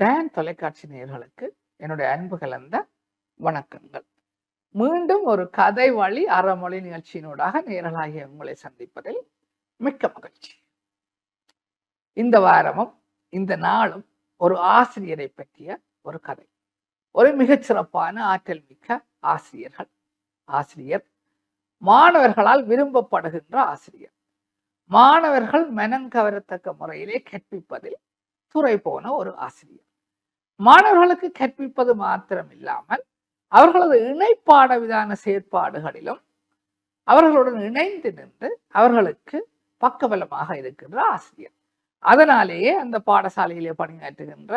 Tan தொலைக்காட்சி நேர்களுக்கு என்னுடைய அன்பு கலந்த வணக்கங்கள். மீண்டும் ஒரு கதை வழி அறமொழி நிகழ்ச்சியினூடாக நேரலாகிய உங்களை சந்திப்பதில் மிக்க மகிழ்ச்சி. இந்த வாரமும் இந்த நாளும் ஒரு ஆசிரியரை பற்றிய ஒரு கதை. ஒரு மிகச்சிறப்பான ஆற்றல் மிக்க ஆசிரியர்கள். ஆசிரியர் மாணவர்களால் விரும்பப்படுகின்ற ஆசிரியர். மாணவர்கள் மனங்கவரத்தக்க முறையிலே கற்பிப்பதில் துறை போன ஒரு ஆசிரியர். மாணவர்களுக்கு கற்பிப்பது மாத்திரம் இல்லாமல் அவர்களது இணைப்பாட விதான செயற்பாடுகளிலும் அவர்களுடன் இணைந்து நின்று அவர்களுக்கு பக்கபலமாக இருக்கின்ற ஆசிரியர். அதனாலேயே அந்த பாடசாலையிலே பணியாற்றுகின்ற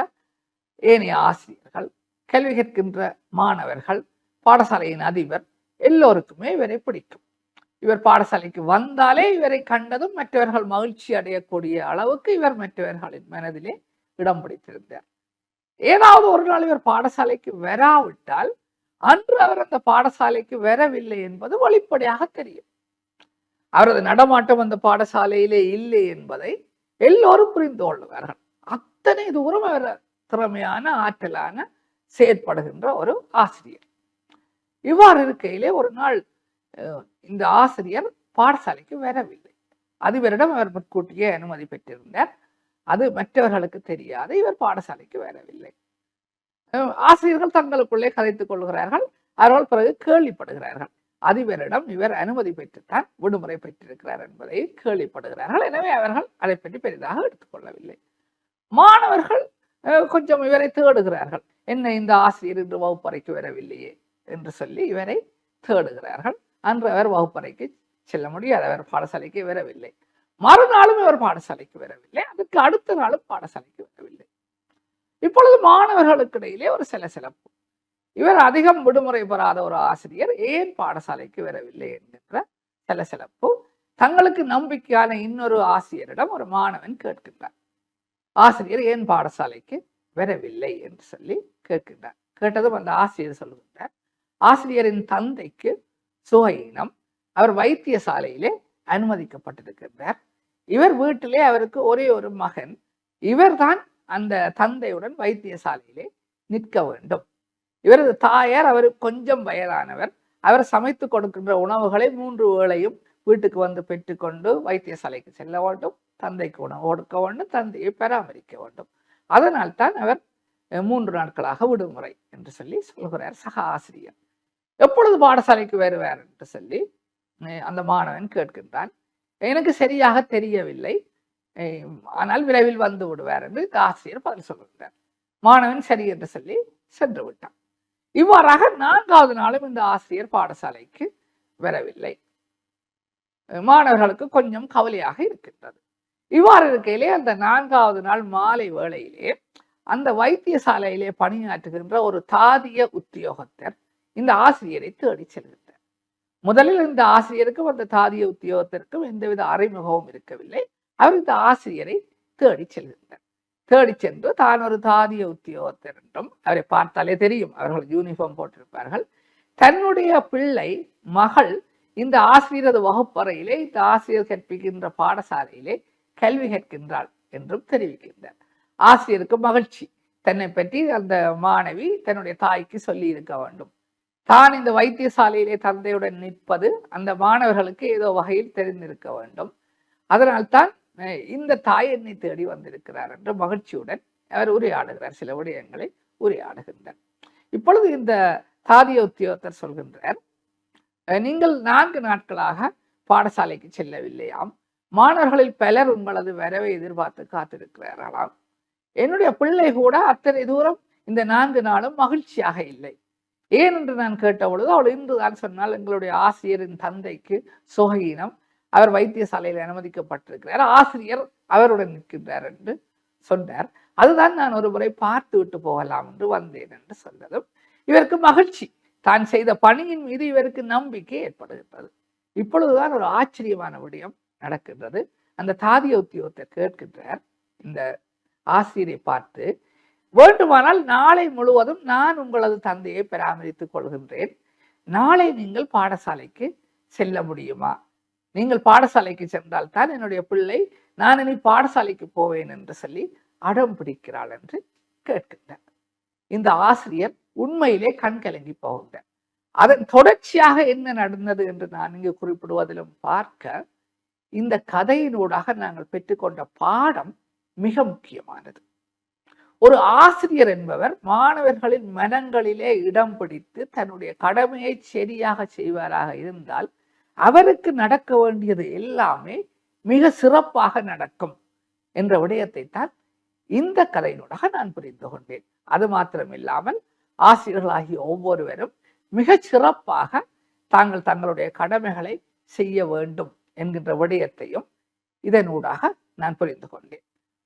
ஏனைய ஆசிரியர்கள் கல்வி கற்கின்ற மாணவர்கள் பாடசாலையின் அதிபர் எல்லோருக்குமே இவரை பிடிக்கும். இவர் பாடசாலைக்கு வந்தாலே இவரை கண்டதும் மற்றவர்கள் மகிழ்ச்சி அடையக்கூடிய அளவுக்கு இவர் மற்றவர்களின் மனதிலே இடம் பிடித்திருந்தார். ஏதாவது ஒரு நாள் இவர் பாடசாலைக்கு வராவிட்டால் அன்று அவர் அந்த பாடசாலைக்கு வரவில்லை என்பது வெளிப்படையாக தெரியும். அவரது நடமாட்டம் அந்த பாடசாலையிலே இல்லை என்பதை எல்லோரும் புரிந்து கொள்வார்கள். அத்தனை தூரம் அவர் திறமையான ஆற்றலான செயற்படுகின்ற ஒரு ஆசிரியர். இவ்வாறு இருக்கையிலே ஒரு நாள் இந்த ஆசிரியர் பாடசாலைக்கு வரவில்லை. அதிபரிடம் அவர் முன்கூட்டியே அனுமதி பெற்றிருந்தார். அது மற்றவர்களுக்கு தெரியாது. இவர் பாடசாலைக்கு வரவில்லை. ஆசிரியர்கள் தங்களுக்குள்ளே கதைத்துக் கொள்கிறார்கள். அவர்கள் பிறகு கேள்விப்படுகிறார்கள். அதிபரிடம் இவர் அனுமதி பெற்றுத்தான் விடுமுறை பெற்றிருக்கிறார் என்பதை கேள்விப்படுகிறார்கள். எனவே அவர்கள் அதை பற்றி பெரிதாக எடுத்துக்கொள்ளவில்லை மாணவர்கள் கொஞ்சம் இவரை தேடுகிறார்கள். என்ன இந்த ஆசிரியர் இன்று வகுப்பறைக்கு வரவில்லையே என்று சொல்லி இவரை தேடுகிறார்கள். அன்று அவர் வகுப்பறைக்கு செல்ல முடியாது. அவர் பாடசாலைக்கு வரவில்லை. மறுநாளும் இவர் பாடசாலைக்கு வரவில்லை. அதுக்கு அடுத்த நாளும் பாடசாலைக்கு வரவில்லை. இப்பொழுது மாணவர்களுக்கு இடையிலே ஒரு சில சிலப்பு இவர் அதிகம் விடுமுறை பெறாத ஒரு ஆசிரியர் ஏன் பாடசாலைக்கு வரவில்லை என்கின்ற சில சிலப்பு தங்களுக்கு நம்பிக்கையான இன்னொரு ஆசிரியரிடம் ஒரு மாணவன் கேட்கின்றார். ஆசிரியர் ஏன் பாடசாலைக்கு வரவில்லை என்று சொல்லி கேட்கின்றார். கேட்டதும் அந்த ஆசிரியர் சொல்லுகின்றார் ஆசிரியரின் தந்தைக்கு சுகையினம் அவர் வைத்தியசாலையிலே அனுமதிக்கப்பட்டிருக்கின்றார். இவர் வீட்டிலே அவருக்கு ஒரே ஒரு மகன். இவர்தான் அந்த தந்தையுடன் வைத்தியசாலையிலே நிற்க வேண்டும். இவரது தாயார் அவர் கொஞ்சம் வயதானவர். அவர் சமைத்து கொடுக்கின்ற உணவுகளை மூன்று வேளையும் வீட்டுக்கு வந்து பெற்றுக்கொண்டு வைத்தியசாலைக்கு செல்ல வேண்டும். தந்தைக்கு உணவு கொடுக்க வேண்டும். தந்தையை பராமரிக்க வேண்டும். அதனால் தான் அவர் மூன்று நாட்களாக விடுமுறை என்று சொல்லி சொல்கிறார் சக ஆசிரியர் எப்பொழுது பாடசாலைக்கு வருவார் என்று சொல்லி அந்த மாணவன் கேட்கின்றான். எனக்கு சரியாக தெரியவில்லை. ஆனால் விரைவில் வந்து விடுவார் என்று ஆசிரியர் பதில் சொல்கின்றார் மாணவன் சரி என்று சொல்லி சென்று விட்டான். இவ்வாறாக நான்காவது நாளும் இந்த ஆசிரியர் பாடசாலைக்கு வரவில்லை. மாணவர்களுக்கு கொஞ்சம் கவலையாக இருக்கின்றது. இவ்வாறு இருக்கையிலே அந்த நான்காவது நாள் மாலை வேளையிலே அந்த வைத்தியசாலையிலே பணியாற்றுகின்ற ஒரு தாதிய உத்தியோகத்தர் இந்த ஆசிரியரை தேடி செல்கிறார். முதலில் இந்த ஆசிரியருக்கும் அந்த தாதிய உத்தியோகத்திற்கும் எந்தவித அறிமுகமும் இருக்கவில்லை. அவர் இந்த ஆசிரியரை தேடி செல்கின்றார். தேடி சென்று தான் ஒரு தாதிய உத்தியோகத்தர் என்றும் அவரை பார்த்தாலே தெரியும். அவர்கள் யூனிஃபார்ம் போட்டிருப்பார்கள். தன்னுடைய பிள்ளை மகள் இந்த ஆசிரியரது வகுப்பறையிலே இந்த ஆசிரியர் கற்பிக்கின்ற பாடசாலையிலே கல்வி கற்கின்றாள் என்றும் தெரிவிக்கின்றார். ஆசிரியருக்கு மகிழ்ச்சி. தன்னை பற்றி அந்த மாணவி தன்னுடைய தாய்க்கு சொல்லி இருக்க வேண்டும். தான் இந்த வைத்தியசாலையிலே தந்தையுடன் நிற்பது அந்த மாணவர்களுக்கு ஏதோ வகையில் தெரிந்திருக்க வேண்டும். அதனால்தான் இந்த தாய் என்னை தேடி வந்திருக்கிறார் என்ற மகிழ்ச்சியுடன் அவர் உரையாடுகிறார் சில விடயங்களை உரையாடுகின்றார். இப்பொழுது இந்த தாதிய உத்தியோகத்தர் சொல்கின்றார் நீங்கள் நான்கு நாட்களாக பாடசாலைக்கு செல்லவில்லையாம். மாணவர்களில் பலர் உங்களது வரவை எதிர்பார்த்து காத்திருக்கிறார்களாம். என்னுடைய பிள்ளை கூட அத்தனை தூரம் இந்த நான்கு நாளும் மகிழ்ச்சியாக இல்லை. ஏன் என்று நான் கேட்ட பொழுது அவள் இன்றுதான் சொன்னால் எங்களுடைய ஆசிரியரின் தந்தைக்கு சுகீனம் அவர் வைத்தியசாலையில் அனுமதிக்கப்பட்டிருக்கிறார். ஆசிரியர் அவருடன் நிற்கின்றார் என்று சொன்னார். அதுதான் நான் ஒரு முறை பார்த்து விட்டு போகலாம் என்று வந்தேன் என்று சொன்னதும் இவருக்கு மகிழ்ச்சி. தான் செய்த பணியின் மீது இவருக்கு நம்பிக்கை ஏற்படுகின்றது. இப்பொழுதுதான் ஒரு ஆச்சரியமான விடயம் நடக்கின்றது. அந்த தாதிய உத்தியோகத்தை கேட்கின்றார். இந்த ஆசிரியரை பார்த்து வேண்டுமானால் நாளை முழுவதும் நான் உங்களது தந்தையை பராமரித்துக் கொள்கின்றேன். நாளை நீங்கள் பாடசாலைக்கு செல்ல முடியுமா? நீங்கள் பாடசாலைக்கு சென்றால் தான் என்னுடைய பிள்ளை நான் இனி பாடசாலைக்கு போவேன் என்று சொல்லி அடம் பிடிக்கிறாள் என்று கேட்கின்றார். இந்த ஆசிரியர் உண்மையிலே கண்கலங்கி போகின்றார். அதன் தொடர்ச்சியாக என்ன நடந்தது என்று நான் இங்கு குறிப்பிடுவதிலும் பார்க்க இந்த கதையினூடாக நாங்கள் பெற்றுக்கொண்ட பாடம் மிக முக்கியமானது. ஒரு ஆசிரியர் என்பவர் மாணவர்களின் மனங்களிலே இடம் பிடித்து தன்னுடைய கடமையை சரியாக செய்வாராக இருந்தால் அவருக்கு நடக்க வேண்டியது எல்லாமே மிக சிறப்பாக நடக்கும் என்ற விடயத்தை தான் இந்த கதையினூடாக நான் புரிந்து கொண்டேன். அது மாத்திரமில்லாமல் ஆசிரியர்களாகிய ஒவ்வொருவரும் மிக சிறப்பாக தாங்கள் தங்களுடைய கடமைகளை செய்ய வேண்டும் என்கின்ற விடயத்தையும் இதனூடாக நான் புரிந்து கொண்டேன்.